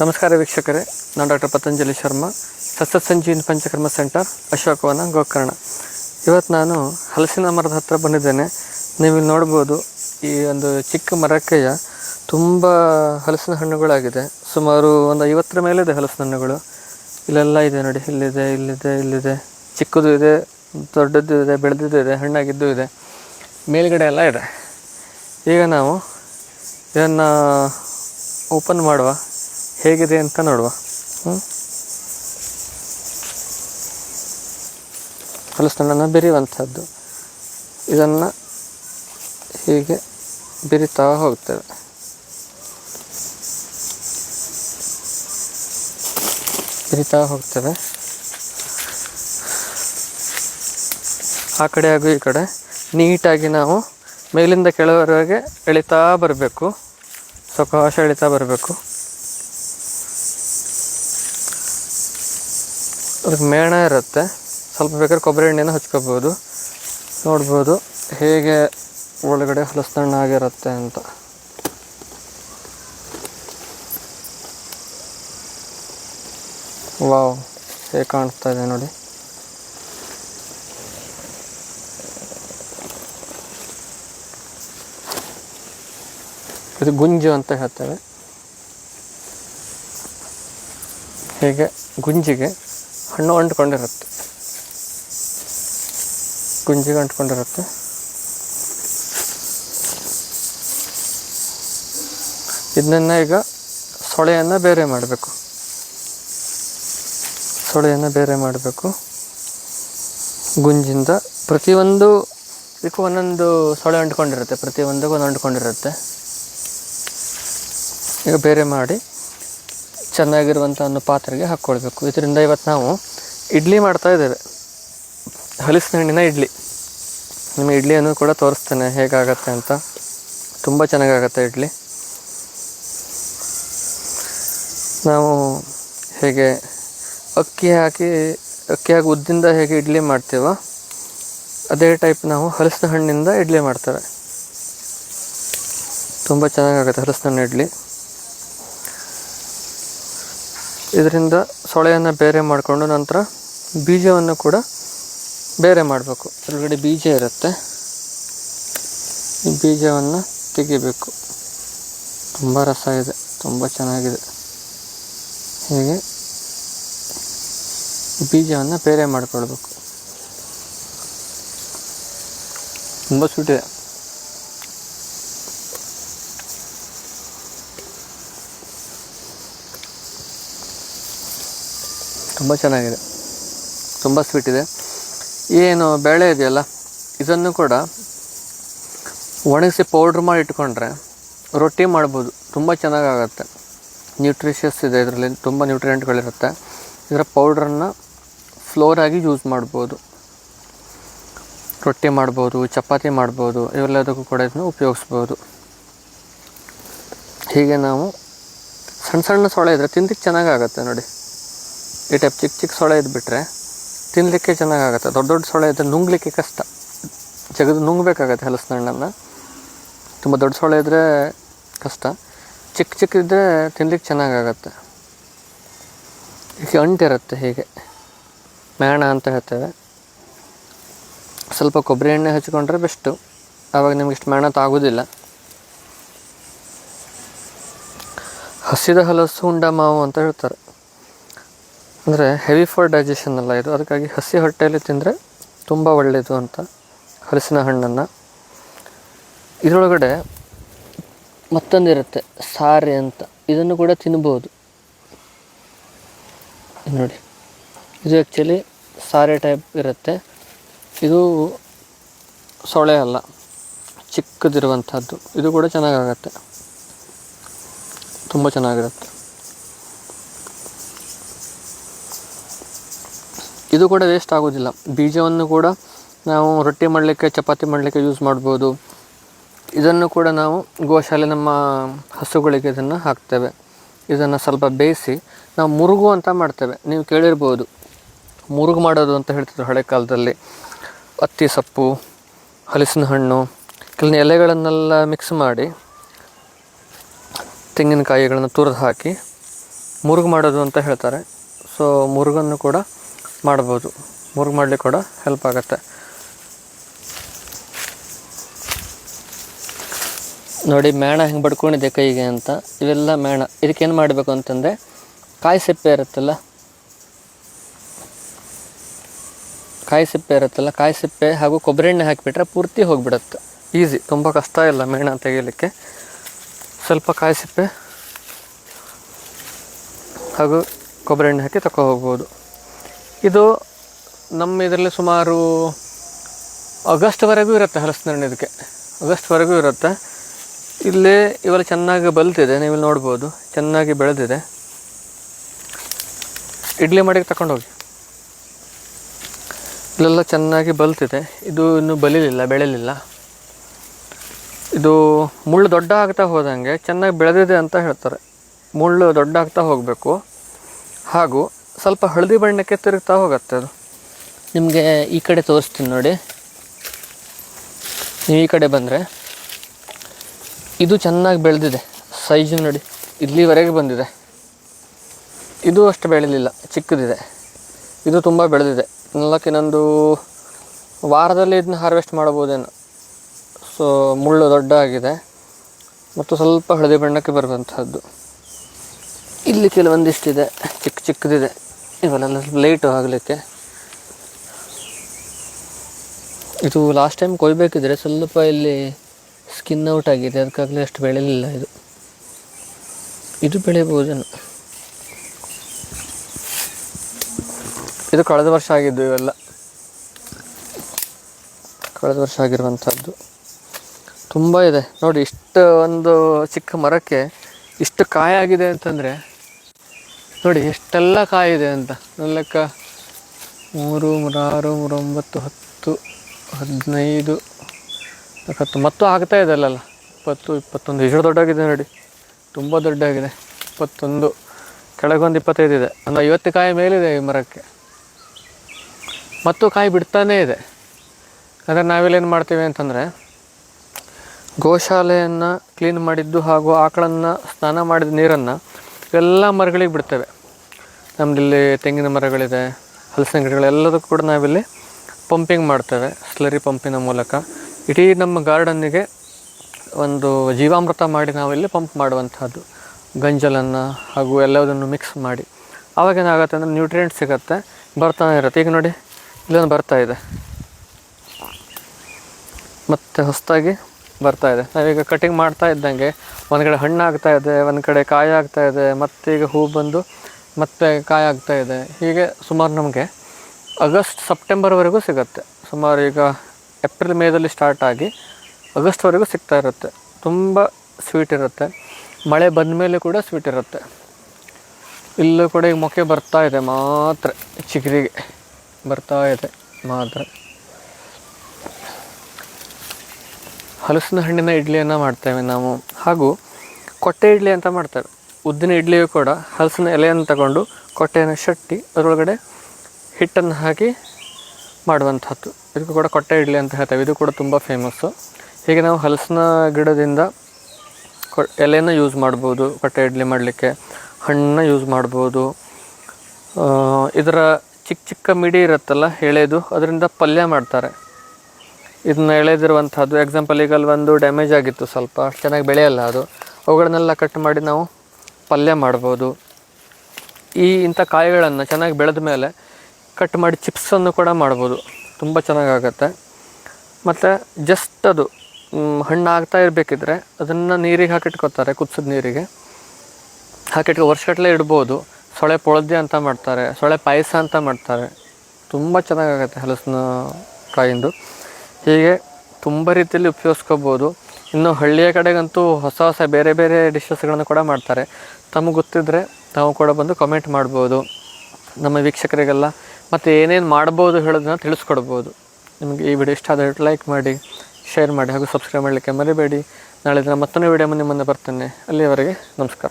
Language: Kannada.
ನಮಸ್ಕಾರ ವೀಕ್ಷಕರೇ, ನಾನು ಡಾಕ್ಟರ್ ಪತಂಜಲಿ ಶರ್ಮಾ ಸಸ್ಯ ಸಂಜೀವಿನಿ ಪಂಚಕರ್ಮ ಸೆಂಟರ್ ಅಶೋಕವನ ಗೋಕರ್ಣ. ಇವತ್ತು ನಾನು ಹಲಸಿನ ಮರದ ಹತ್ರ ಬಂದಿದ್ದೇನೆ. ನೀವು ನೋಡ್ಬೋದು, ಈ ಒಂದು ಚಿಕ್ಕ ಮರಕ್ಕೆಯ ತುಂಬ ಹಲಸಿನ ಹಣ್ಣುಗಳಾಗಿದೆ. ಸುಮಾರು ಒಂದು ಐವತ್ತರ ಇದೆ ಹಲಸಿನ ಹಣ್ಣುಗಳು. ಇಲ್ಲೆಲ್ಲ ಇದೆ ನೋಡಿ, ಇಲ್ಲಿದೆ ಇಲ್ಲಿದೆ ಇಲ್ಲಿದೆ. ಚಿಕ್ಕದು ಇದೆ ದೊಡ್ಡದ್ದು ಇದೆ, ಬೆಳೆದಿದ್ದು ಇದೆ, ಹಣ್ಣಾಗಿದ್ದು ಇದೆ. ಮೇಲ್ಗಡೆ ಎಲ್ಲ ಇದೆ. ಈಗ ನಾವು ಇದನ್ನು ಓಪನ್ ಮಾಡುವ ಹೇಗಿದೆ ಅಂತ ನೋಡುವ. ಹ್ಞೂ ಹಲಸಣ್ಣನ ಬೆರೆಯುವಂಥದ್ದು. ಇದನ್ನು ಹೀಗೆ ಬೆರಿತಾ ಹೋಗ್ತೇವೆ. ಬೆರಿತಾ ಹೋಗ್ತೇವೆ. ಆ ಕಡೆ ಹಾಗೂ ಈ ಕಡೆ ನೀಟಾಗಿ ನಾವು ಮೇಲಿಂದ ಕೆಳವರೆಗೆ ಎಳಿತಾ ಬರಬೇಕು. ಸಾವಕಾಶ ಎಳಿತಾ ಬರಬೇಕು. ಅದಕ್ಕೆ ಮೇಣ ಇರುತ್ತೆ. ಸ್ವಲ್ಪ ಬೇಕಾದ್ರೆ ಕೊಬ್ಬರಿ ಎಣ್ಣೆನ ಹಚ್ಕೋಬೋದು. ನೋಡ್ಬೋದು ಹೇಗೆ ಒಳಗಡೆ ಹಲಸ್ತಣ್ಣಾಗಿರುತ್ತೆ ಅಂತ. ವಾವ್, ಹೇಗೆ ಕಾಣಿಸ್ತಾ ಇದೆ ನೋಡಿ. ಇದು ಗುಂಜು ಅಂತ ಹೇಳ್ತೇವೆ. ಹೀಗೆ? ಗುಂಜಿಗೆ. ಹಣ್ಣು ಅಂಟ್ಕೊಂಡಿರುತ್ತೆ. ಗುಂಜಿಗೆ ಅಂಟ್ಕೊಂಡಿರುತ್ತೆ. ಇದನ್ನ ಈಗ ಸೊಳೆಯನ್ನು ಬೇರೆ ಮಾಡಬೇಕು. ಸೊಳೆಯನ್ನು ಬೇರೆ ಮಾಡಬೇಕು. ಗುಂಜಿಂದ ಪ್ರತಿಯೊಂದು ಇದಕ್ಕೂ ಒಂದೊಂದು ಸೊಳೆ ಅಂಟ್ಕೊಂಡಿರುತ್ತೆ, ಪ್ರತಿಯೊಂದಕ್ಕೂ ಒಂದು ಅಂಟ್ಕೊಂಡಿರುತ್ತೆ. ಈಗ ಬೇರೆ ಮಾಡಿ ಚೆನ್ನಾಗಿರುವಂಥ ಒಂದು ಪಾತ್ರೆಗೆ ಹಾಕ್ಕೊಳ್ಬೇಕು. ಇದರಿಂದ ಇವತ್ತು ನಾವು ಇಡ್ಲಿ ಮಾಡ್ತಾ ಇದ್ದೇವೆ. ಹಲಸಿನ ಹಣ್ಣಿನ ಇಡ್ಲಿ. ನಿಮ್ಮ ಇಡ್ಲಿಯನ್ನು ಕೂಡ ತೋರಿಸ್ತೇನೆ, ಹೇಗಾಗತ್ತೆ ಅಂತ. ತುಂಬ ಚೆನ್ನಾಗಾಗತ್ತೆ ಇಡ್ಲಿ. ನಾವು ಹೇಗೆ ಅಕ್ಕಿ ಹಾಕಿ ಅಕ್ಕಿ ಹಾಕಿ ಉದ್ದಿಂದ ಹೇಗೆ ಇಡ್ಲಿ ಮಾಡ್ತೀವೋ, ಅದೇ ಟೈಪ್ ನಾವು ಹಲಸಿನ ಹಣ್ಣಿಂದ ಇಡ್ಲಿ ಮಾಡ್ತೇವೆ. ತುಂಬ ಚೆನ್ನಾಗಾಗುತ್ತೆ ಹಲಸಿನ ಹಣ್ಣು ಇಡ್ಲಿ. ಇದರಿಂದ ಸೊಳೆಯನ್ನು ಬೇರೆ ಮಾಡಿಕೊಂಡು ನಂತರ ಬೀಜವನ್ನು ಕೂಡ ಬೇರೆ ಮಾಡಬೇಕು. ಅದರೊಳಗಡೆ ಬೀಜ ಇರುತ್ತೆ. ಈ ಬೀಜವನ್ನು ತೆಗಿಬೇಕು. ತುಂಬ ರಸ ಇದೆ. ತುಂಬ ಚೆನ್ನಾಗಿದೆ. ಹೀಗೆ ಬೀಜವನ್ನು ಬೇರೆ ಮಾಡಿಕೊಳ್ಬೇಕು. ತುಂಬ ಸ್ವೀಟಿದೆ ತುಂಬ ಚೆನ್ನಾಗಿದೆ. ತುಂಬ ಸ್ವೀಟ್ ಇದೆ. ಏನು ಬೇಳೆ ಇದೆಯಲ್ಲ, ಇದನ್ನು ಕೂಡ ಒಣಗಿಸಿ ಪೌಡ್ರ್ ಮಾಡಿ ಇಟ್ಕೊಂಡ್ರೆ ರೊಟ್ಟಿ ಮಾಡ್ಬೋದು. ತುಂಬ ಚೆನ್ನಾಗಾಗತ್ತೆ. ನ್ಯೂಟ್ರಿಷಿಯಸ್ ಇದೆ ಇದರಲ್ಲಿ, ತುಂಬ ನ್ಯೂಟ್ರಿಯೆಂಟ್ಗಳಿರುತ್ತೆ ಇದರ ಪೌಡ್ರನ್ನು ಫ್ಲೋರಾಗಿ ಯೂಸ್ ಮಾಡ್ಬೋದು. ರೊಟ್ಟಿ ಮಾಡ್ಬೋದು, ಚಪಾತಿ ಮಾಡ್ಬೋದು, ಇವೆಲ್ಲದಕ್ಕೂ ಕೂಡ ಇದನ್ನು ಉಪಯೋಗಿಸ್ಬೋದು. ಹೀಗೆ ನಾವು ಸಣ್ಣ ಸಣ್ಣ ಸೊಳೆ ಇದ್ದರೆ ತಿಂದಿಕ್ಕೆ ಚೆನ್ನಾಗಾಗತ್ತೆ ನೋಡಿ. ಈ ಟೈಪ್ ಚಿಕ್ಕ ಚಿಕ್ಕ ಸೊಳೆ ಇದ್ಬಿಟ್ರೆ ತಿನ್ನಲಿಕ್ಕೆ ಚೆನ್ನಾಗಾಗತ್ತೆ. ದೊಡ್ಡ ದೊಡ್ಡ ಸೊಳೆ ಇದ್ದರೆ ನುಂಗ್ಲಿಕ್ಕೆ ಕಷ್ಟ. ಜಗದು ನುಂಗ್ಬೇಕಾಗತ್ತೆ ಹಲಸಿನ ಹಣ್ಣನ್ನು. ತುಂಬ ದೊಡ್ಡ ಸೊಳೆ ಇದ್ದರೆ ಕಷ್ಟ. ಚಿಕ್ಕ ಚಿಕ್ಕ ಇದ್ದರೆ ತಿನ್ಲಿಕ್ಕೆ ಚೆನ್ನಾಗಾಗತ್ತೆ. ಹೀಗೆ ಅಂಟಿರುತ್ತೆ ಹೀಗೆ. ಮೇಣ ಅಂತ ಹೇಳ್ತೇವೆ. ಸ್ವಲ್ಪ ಕೊಬ್ಬರಿ ಎಣ್ಣೆ ಹಚ್ಕೊಂಡ್ರೆ ಬೆಸ್ಟು ಆವಾಗ ನಿಮ್ಗೆ ಇಷ್ಟು ಮೇಣ ತಾಗೋದಿಲ್ಲ. ಹಸಿದ ಹಲಸು ಉಂಡ ಮಾವು ಅಂತ ಹೇಳ್ತಾರೆ. ಅಂದರೆ ಹೆವಿ ಫಾರ್ ಡೈಜೆಷನ್ ಅಲ್ಲ ಇದು. ಅದಕ್ಕಾಗಿ ಹಸಿ ಹೊಟ್ಟೆಯಲ್ಲಿ ತಿಂದರೆ ತುಂಬ ಒಳ್ಳೆಯದು ಅಂತ ಹಲಸಿನ ಹಣ್ಣನ್ನು. ಇದರೊಳಗಡೆ ಮತ್ತೊಂದಿರುತ್ತೆ ಸಾರೆ ಅಂತ. ಇದನ್ನು ಕೂಡ ತಿನ್ಬೋದು. ನೋಡಿ. ಇದು ಆ್ಯಕ್ಚುಲಿ ಸಾರೆ ಟೈಪ್ ಇರುತ್ತೆ. ಇದು ಸೊಳೆ ಅಲ್ಲ ಚಿಕ್ಕದಿರುವಂಥದ್ದು ಇದು ಕೂಡ ಚೆನ್ನಾಗಾಗತ್ತೆ. ತುಂಬ ಚೆನ್ನಾಗಿರುತ್ತೆ. ಇದು ಕೂಡ ವೇಸ್ಟ್ ಆಗೋದಿಲ್ಲ. ಬೀಜವನ್ನು ಕೂಡ ನಾವು ರೊಟ್ಟಿ ಮಾಡಲಿಕ್ಕೆ, ಚಪಾತಿ ಮಾಡಲಿಕ್ಕೆ ಯೂಸ್ ಮಾಡ್ಬೋದು. ಇದನ್ನು ಕೂಡ ನಾವು ಗೋಶಾಲೆ ನಮ್ಮ ಹಸುಗಳಿಗೆ ಇದನ್ನು ಹಾಕ್ತೇವೆ. ಇದನ್ನು ಸ್ವಲ್ಪ ಬೇಯಿಸಿ ನಾವು ಮುರುಗು ಅಂತ ಮಾಡ್ತೇವೆ. ನೀವು ಕೇಳಿರ್ಬೋದು. ಮುರುಗು ಮಾಡೋದು ಅಂತ ಹೇಳ್ತಿದ್ರು ಹಳೆ ಕಾಲದಲ್ಲಿ. ಅತ್ತಿ ಸೊಪ್ಪು, ಹಲಸಿನ ಹಣ್ಣು ಕೆಲವು ಎಲೆಗಳನ್ನೆಲ್ಲ ಮಿಕ್ಸ್ ಮಾಡಿ ತೆಂಗಿನಕಾಯಿಗಳನ್ನು ತುರಿದು ಹಾಕಿ ಮುರುಗು ಮಾಡೋದು ಅಂತ ಹೇಳ್ತಾರೆ. ಸೊ ಮುರುಗನ್ನು ಕೂಡ ಮಾಡ್ಬೋದು. ಮುರುಗು ಮಾಡಲಿಕ್ಕೆ ಕೂಡ ಹೆಲ್ಪ್ ಆಗುತ್ತೆ. ನೋಡಿ, ಮೇಣ ಹೆಂಗೆ ಬಡ್ಕೊಂಡಿದೆ ಕೈಗೆ ಅಂತ. ಇವೆಲ್ಲ ಮೇಣ. ಇದಕ್ಕೇನು ಮಾಡಬೇಕು ಅಂತಂದರೆ, ಕಾಯಿ ಸಿಪ್ಪೆ ಇರುತ್ತಲ್ಲ? ಕಾಯಿ ಸಿಪ್ಪೆ ಇರುತ್ತಲ್ಲ, ಕಾಯಿ ಸಿಪ್ಪೆ ಹಾಗೂ ಕೊಬ್ಬರಿ ಎಣ್ಣೆ ಹಾಕಿಬಿಟ್ರೆ ಪೂರ್ತಿ ಹೋಗಿಬಿಡುತ್ತೆ. ಈಸಿ. ತುಂಬ ಕಷ್ಟ ಇಲ್ಲ ಮೇಣ ತೆಗಿಲಿಕ್ಕೆ. ಸ್ವಲ್ಪ ಕಾಯಿ ಸಿಪ್ಪೆ ಹಾಗೂ ಕೊಬ್ಬರಿ ಎಣ್ಣೆ ಹಾಕಿ ತಗೋ ಹೋಗ್ಬೋದು. ಇದು ನಮ್ಮ ಇದರಲ್ಲಿ ಸುಮಾರು ಆಗಸ್ಟ್ವರೆಗೂ ಇರುತ್ತೆ ಹಲಸಿನ ಇದಕ್ಕೆ. ಆಗಸ್ಟ್ವರೆಗೂ ಇರುತ್ತೆ. ಇಲ್ಲಿ ಇವೆಲ್ಲ ಚೆನ್ನಾಗಿ ಬಲ್ತಿದೆ ನೀವು ಇಲ್ಲಿ ನೋಡ್ಬೋದು. ಚೆನ್ನಾಗಿ ಬೆಳೆದಿದೆ. ಇಡ್ಲಿ ಮಾಡಿ ತಗೊಂಡೋಗಿ ಇಲ್ಲೆಲ್ಲ ಚೆನ್ನಾಗಿ ಬಲ್ತಿದೆ ಇದು ಇನ್ನೂ ಬಲಿಲಿಲ್ಲ ಬೆಳೆಯಲಿಲ್ಲ ಇದು ಮುಳ್ಳು ದೊಡ್ಡ ಆಗ್ತಾ ಹೋದಂಗೆ ಚೆನ್ನಾಗಿ ಬೆಳೆದಿದೆ ಅಂತ ಹೇಳ್ತಾರೆ. ಮುಳ್ಳು ದೊಡ್ಡ ಆಗ್ತಾ ಹೋಗಬೇಕು. ಹಾಗೂ ಸ್ವಲ್ಪ ಹಳದಿ ಬಣ್ಣಕ್ಕೆ ತಿರುಗ್ತಾ ಹೋಗುತ್ತೆ ಅದು. ನಿಮಗೆ ಈ ಕಡೆ ತೋರಿಸ್ತೀನಿ ನೋಡಿ. ನೀವು ಈ ಕಡೆ ಬಂದರೆ ಇದು ಚೆನ್ನಾಗಿ ಬೆಳೆದಿದೆ. ಸೈಜು ನೋಡಿ, ಇಲ್ಲಿವರೆಗೆ ಬಂದಿದೆ. ಇದು ಅಷ್ಟು ಬೆಳೆಯಲಿಲ್ಲ ಚಿಕ್ಕದಿದೆ. ಇದು ತುಂಬ ಬೆಳೆದಿದೆ. ಇನ್ನೊಂದು ವಾರದಲ್ಲಿ ಇದನ್ನ ಹಾರ್ವೆಸ್ಟ್ ಮಾಡ್ಬೋದೇನೋ ಸೊ ಮುಳ್ಳು ದೊಡ್ಡ ಆಗಿದೆ. ಮತ್ತು ಸ್ವಲ್ಪ ಹಳದಿ ಬಣ್ಣಕ್ಕೆ ಬರುವಂಥದ್ದು ಇಲ್ಲಿ ಕೆಲವೊಂದಿಷ್ಟಿದೆ, ಚಿಕ್ಕ ಚಿಕ್ಕದಿದೆ. ಇವೆಲ್ಲ ಲೇಟು ಆಗಲಿಕ್ಕೆ. ಇದು ಲಾಸ್ಟ್ ಟೈಮ್ ಕೊಯ್ಬೇಕಿದ್ರೆ ಸ್ವಲ್ಪ ಇಲ್ಲಿ ಸ್ಕಿನ್ ಔಟ್ ಆಗಿದೆ, ಅದಕ್ಕಾಗಲೇ ಅಷ್ಟು ಬೆಳೆಯಲಿಲ್ಲ ಇದು. ಇದು ಬೆಳೆಯಬಹುದೇನು ಇದು ಕಳೆದ ವರ್ಷ ಆಗಿದ್ದು ಇವೆಲ್ಲ. ಕಳೆದ ವರ್ಷ ಆಗಿರುವಂಥದ್ದು. ತುಂಬ ಇದೆ. ನೋಡಿ, ಇಷ್ಟು ಒಂದು ಚಿಕ್ಕ ಮರಕ್ಕೆ ಇಷ್ಟು ಕಾಯಾಗಿದೆ ಅಂತಂದರೆ ನೋಡಿ, ಎಷ್ಟೆಲ್ಲ ಕಾಯಿದೆ ಅಂತ. ನನ್ನ ಲೆಕ್ಕ ಮೂರು, ಮೂರಾರು, ಮೂರೊಂಬತ್ತು, ಹತ್ತು, ಹದಿನೈದು ಹತ್ತು ಮತ್ತು ಆಗ್ತಾ ಇದೆ ಅಲ್ಲಲ್ಲ ಇಪ್ಪತ್ತು, ಇಪ್ಪತ್ತೊಂದು. ಎಷ್ಟು ದೊಡ್ಡಾಗಿದೆ ನೋಡಿ. ತುಂಬ ದೊಡ್ಡಾಗಿದೆ. ಇಪ್ಪತ್ತೊಂದು. ಕೆಳಗೊಂದು ಇಪ್ಪತ್ತೈದು ಇದೆ. ಒಂದು ಐವತ್ತು ಕಾಯಿ ಮೇಲಿದೆ ಈ ಮರಕ್ಕೆ. ಮತ್ತು ಕಾಯಿ ಬಿಡ್ತಾನೇ ಇದೆ. ಅಂದರೆ ನಾವಿಲ್ಲೇನು ಮಾಡ್ತೀವಿ ಅಂತಂದರೆ, ಗೋಶಾಲೆಯನ್ನು ಕ್ಲೀನ್ ಮಾಡಿದ್ದು ಹಾಗೂ ಆಕಳನ್ನು ಸ್ನಾನ ಮಾಡಿದ ನೀರನ್ನು ಎಲ್ಲ ಮರಗಳಿಗೆ ಬಿಡ್ತೇವೆ. ನಮ್ಮದಿಲ್ಲಿ ತೆಂಗಿನ ಮರಗಳಿದೆ, ಹಲಸಿನ ಗಿಡಗಳು ಎಲ್ಲದಕ್ಕೂ ಕೂಡ ನಾವಿಲ್ಲಿ ಪಂಪಿಂಗ್ ಮಾಡ್ತೇವೆ ಸ್ಲರಿ ಪಂಪಿನ ಮೂಲಕ. ಇಡೀ ನಮ್ಮ ಗಾರ್ಡನ್ನಿಗೆ ಒಂದು ಜೀವಾಮೃತ ಮಾಡಿ ನಾವಿಲ್ಲಿ ಪಂಪ್ ಮಾಡುವಂಥದ್ದು. ಗಂಜಲನ್ನು ಹಾಗೂ ಎಲ್ಲದನ್ನು ಮಿಕ್ಸ್ ಮಾಡಿ. ಆವಾಗ ಏನಾಗುತ್ತೆ ಅಂದರೆ ನ್ಯೂಟ್ರಿಯೆಂಟ್ ಸಿಗುತ್ತೆ, ಬರ್ತಾನೆ ಇರುತ್ತೆ. ಈಗ ನೋಡಿ, ಇಲ್ಲೊಂದು ಬರ್ತಾ ಇದೆ. ಮತ್ತು ಹೊಸದಾಗಿ ಬರ್ತಾ ಇದೆ. ನಾವೀಗ ಕಟಿಂಗ್ ಮಾಡ್ತಾ ಇದ್ದಂಗೆ ಒಂದು ಕಡೆ ಹಣ್ಣು ಆಗ್ತಾ ಇದೆ, ಒಂದು ಕಡೆ ಕಾಯಿ ಆಗ್ತಾ ಇದೆ, ಮತ್ತೆ ಈಗ ಹೂ ಬಂದು ಮತ್ತೆ ಕಾಯಿ ಆಗ್ತಾ ಇದೆ. ಹೀಗೆ ಸುಮಾರು ನಮಗೆ ಆಗಸ್ಟ್ ಸೆಪ್ಟೆಂಬರ್ವರೆಗೂ ಸಿಗುತ್ತೆ. ಸುಮಾರು ಈಗ ಏಪ್ರಿಲ್ ಮೇದಲ್ಲಿ ಸ್ಟಾರ್ಟ್ ಆಗಿ ಆಗಸ್ಟ್ವರೆಗೂ ಸಿಗ್ತಾ ಇರುತ್ತೆ. ತುಂಬ ಸ್ವೀಟ್ ಇರುತ್ತೆ. ಮಳೆ ಬಂದ ಮೇಲೆ ಕೂಡ ಸ್ವೀಟ್ ಇರುತ್ತೆ. ಇಲ್ಲೂ ಕೂಡ ಈಗ ಮೊಕ್ಕೆ ಬರ್ತಾ ಇದೆ ಮಾತ್ರ. ಚಿಗುರಿಗೆ ಬರ್ತಾ ಇದೆ ಮಾತ್ರ. ಹಲಸಿನ ಹಣ್ಣಿನ ಇಡ್ಲಿಯನ್ನು ಮಾಡ್ತೇವೆ ನಾವು. ಹಾಗೂ ಕೊಟ್ಟೆ ಇಡ್ಲಿ ಅಂತ ಮಾಡ್ತೇವೆ. ಉದ್ದಿನ ಇಡ್ಲಿಯು ಕೂಡ ಹಲಸಿನ ಎಲೆಯನ್ನು ತಗೊಂಡು ಕೊಟ್ಟೆಯನ್ನು ಶಟ್ಟಿ ಅದರೊಳಗಡೆ ಹಿಟ್ಟನ್ನು ಹಾಕಿ ಮಾಡುವಂಥದ್ದು ಇದಕ್ಕೂ ಕೂಡ ಕೊಟ್ಟೆ ಇಡ್ಲಿ ಅಂತ ಹೇಳ್ತೇವೆ. ಇದು ಕೂಡ ತುಂಬ ಫೇಮಸ್ಸು ಹೀಗೆ ನಾವು ಹಲಸಿನ ಗಿಡದಿಂದ ಕೊ ಎಲೆಯನ್ನು ಯೂಸ್ ಮಾಡ್ಬೋದು. ಕೊಟ್ಟೆ ಇಡ್ಲಿ ಮಾಡಲಿಕ್ಕೆ ಹಣ್ಣನ್ನ ಯೂಸ್ ಮಾಡ್ಬೋದು. ಇದರ ಚಿಕ್ಕ ಚಿಕ್ಕ ಮಿಡಿ ಇರುತ್ತಲ್ಲ ಎಳೆದು ಅದರಿಂದ ಪಲ್ಯ ಮಾಡ್ತಾರೆ. ಇದನ್ನ ಎಳೆದಿರುವಂಥದ್ದು. ಎಕ್ಸಾಂಪಲ್ ಈಗ ಒಂದು ಡ್ಯಾಮೇಜ್ ಆಗಿತ್ತು ಸ್ವಲ್ಪ. ಚೆನ್ನಾಗಿ ಬೆಳೆಯಲ್ಲ ಅದು. ಅವುಗಳನ್ನೆಲ್ಲ ಕಟ್ ಮಾಡಿ ನಾವು ಪಲ್ಯ ಮಾಡ್ಬೋದು. ಈ ಇಂಥ ಕಾಯಿಗಳನ್ನು ಚೆನ್ನಾಗಿ ಬೆಳೆದ ಮೇಲೆ ಕಟ್ ಮಾಡಿ ಚಿಪ್ಸನ್ನು ಕೂಡ ಮಾಡ್ಬೋದು. ತುಂಬ ಚೆನ್ನಾಗಾಗತ್ತೆ. ಮತ್ತು ಜಸ್ಟ್ ಅದು ಹಣ್ಣು ಆಗ್ತಾ ಇರಬೇಕಿದ್ರೆ ಅದನ್ನು ನೀರಿಗೆ ಹಾಕಿಟ್ಕೋತಾರೆ, ಕುದಿಸಿದ ನೀರಿಗೆ. ಹಾಕಿಟ್ಕೊ ವರ್ಷಗಟ್ಟಲೆ ಇಡ್ಬೋದು. ಸೊಳೆ ಪೊಳದೆ ಅಂತ ಮಾಡ್ತಾರೆ ಸೊಳೆ ಪಾಯಸ ಅಂತ ಮಾಡ್ತಾರೆ. ತುಂಬ ಚೆನ್ನಾಗಾಗತ್ತೆ ಹಲಸಿನ ಕಾಯಿಂದು. ಹೀಗೆ ತುಂಬ ರೀತಿಯಲ್ಲಿ ಉಪಯೋಗಿಸ್ಕೋಬೋದು. ಇನ್ನು ಹಳ್ಳಿಯ ಕಡೆಗಂತೂ ಹೊಸ ಹೊಸ ಬೇರೆ ಬೇರೆ ಡಿಶಸ್ಗಳನ್ನು ಕೂಡ ಮಾಡ್ತಾರೆ. ತಮಗೆ ಗೊತ್ತಿದ್ದರೆ ನಾವು ಕೂಡ ಬಂದು ಕಮೆಂಟ್ ಮಾಡ್ಬೋದು. ನಮ್ಮ ವೀಕ್ಷಕರಿಗೆಲ್ಲ ಮತ್ತು ಏನೇನು ಮಾಡ್ಬೋದು ಹೇಳೋದನ್ನ ತಿಳಿಸ್ಕೊಡ್ಬೋದು. ನಿಮಗೆ ಈ ವಿಡಿಯೋ ಇಷ್ಟ ಆದರೆ ಲೈಕ್ ಮಾಡಿ ಶೇರ್ ಮಾಡಿ ಹಾಗೂ ಸಬ್ಸ್ಕ್ರೈಬ್ ಮಾಡಲಿಕ್ಕೆ ಮರಿಬೇಡಿ. ನಾಳೆ ದಿನ ಮತ್ತೊಂದು ವಿಡಿಯೋ ಮುಂದೆ ಬರ್ತೇನೆ. ಅಲ್ಲಿಯವರೆಗೆ ನಮಸ್ಕಾರ.